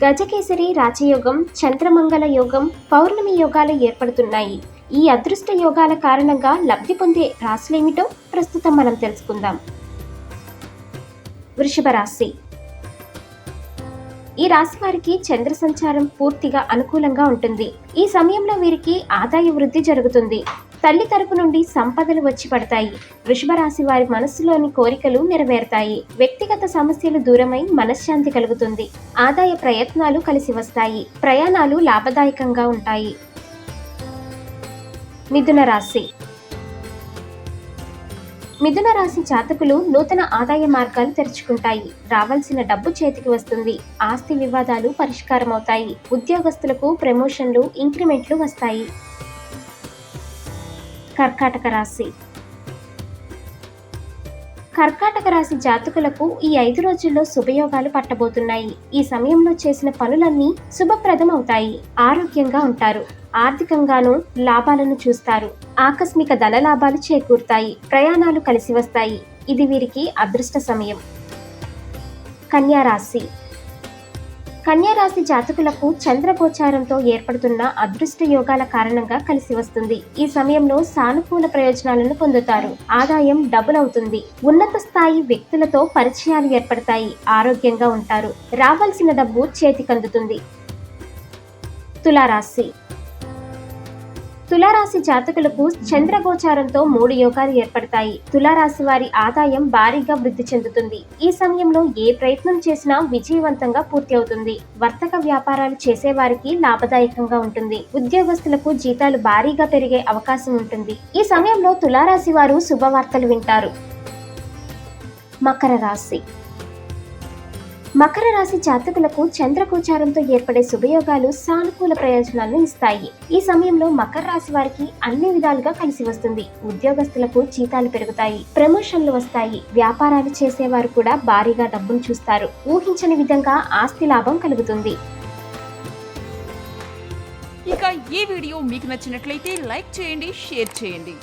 గజకేసరి రాజయోగం చంద్రమంగళ యోగం పౌర్ణమి యోగాలు ఏర్పడుతున్నాయి. ఈ అదృష్ట యోగాల కారణంగా లబ్ధి పొందే రాశులేమిటో ప్రస్తుతం మనం తెలుసుకుందాం. వృషభ రాశి. ఈ రాశి వారికి చంద్ర సంచారం పూర్తిగా అనుకూలంగా ఉంటుంది. ఈ సమయంలో వీరికి ఆదాయ వృద్ధి జరుగుతుంది. తల్లి తరపు నుండి సంపదలు వచ్చి పడతాయి. వృషభ రాశి వారి మనస్సులోని కోరికలు నెరవేరుతాయి. వ్యక్తిగత సమస్యలు దూరమై మనశ్శాంతి కలుగుతుంది. ఆదాయ ప్రయత్నాలు కలిసి వస్తాయి. ప్రయాణాలు లాభదాయకంగా ఉంటాయి. మిథున రాశి. మిథున రాశి జాతకులు నూతన ఆదాయ మార్గాలు తెరుచుకుంటాయి. రావాల్సిన డబ్బు చేతికి వస్తుంది. ఆస్తి వివాదాలు పరిష్కారమవుతాయి. ఉద్యోగస్తులకు ప్రమోషన్లు ఇంక్రిమెంట్లు వస్తాయి. కర్కాటక రాశి. కర్కాటక రాశి జాతకులకు ఈ ఐదు రోజుల్లో శుభయోగాలు పట్టబోతున్నాయి. ఈ సమయంలో చేసిన పనులన్నీ శుభప్రదం అవుతాయి ఆరోగ్యంగా ఉంటారు. ఆర్థికంగానూ లాభాలను చూస్తారు. ఆకస్మిక ధన లాభాలు చేకూరుతాయి. ప్రయాణాలు కలిసి వస్తాయి. ఇది వీరికి అదృష్ట సమయం. కన్యా కన్యారాశి జాతకులకు చంద్రగోచారంతో ఏర్పడుతున్న అదృష్ట యోగాల కారణంగా కలిసి వస్తుంది. ఈ సమయంలో సానుకూల ప్రయోజనాలను పొందుతారు. ఆదాయం డబుల్ అవుతుంది. ఉన్నత స్థాయి వ్యక్తులతో పరిచయాలు ఏర్పడతాయి. ఆరోగ్యంగా ఉంటారు. రావాల్సిన డబ్బు చేతికందుతుంది. తులారాశి తులారాశి జాతకులకు చంద్రగోచారంతో మూడు యోగాలు ఏర్పడతాయి. తులారాశి వారి ఆదాయం భారీగా వృద్ధి చెందుతుంది. ఈ సమయంలో ఏ ప్రయత్నం చేసినా విజయవంతంగా పూర్తి అవుతుంది. వర్తక వ్యాపారాలు చేసేవారికి లాభదాయకంగా ఉంటుంది. ఉద్యోగస్తులకు జీతాలు భారీగా పెరిగే అవకాశం ఉంటుంది. ఈ సమయంలో తులారాశి వారు శుభవార్తలు వింటారు. మకర రాశి మకర రాశి జాతకులకు చంద్రగోచారంతో ఏర్పడే శుభయోగాలు సానుకూల ప్రయోజనాలను ఇస్తాయి. ఈ సమయంలో మకర రాశి వారికి అన్ని విధాలుగా కలిసి వస్తుంది. ఉద్యోగస్తులకు జీతాలు పెరుగుతాయి ప్రమోషన్లు వస్తాయి. వ్యాపారాలు చేసేవారు కూడా భారీగా డబ్బును చూస్తారు. ఊహించని విధంగా ఆస్తి లాభం కలుగుతుంది. ఇక ఈ వీడియో మీకు నచ్చినట్లయితే లైక్ చేయండి షేర్ చేయండి.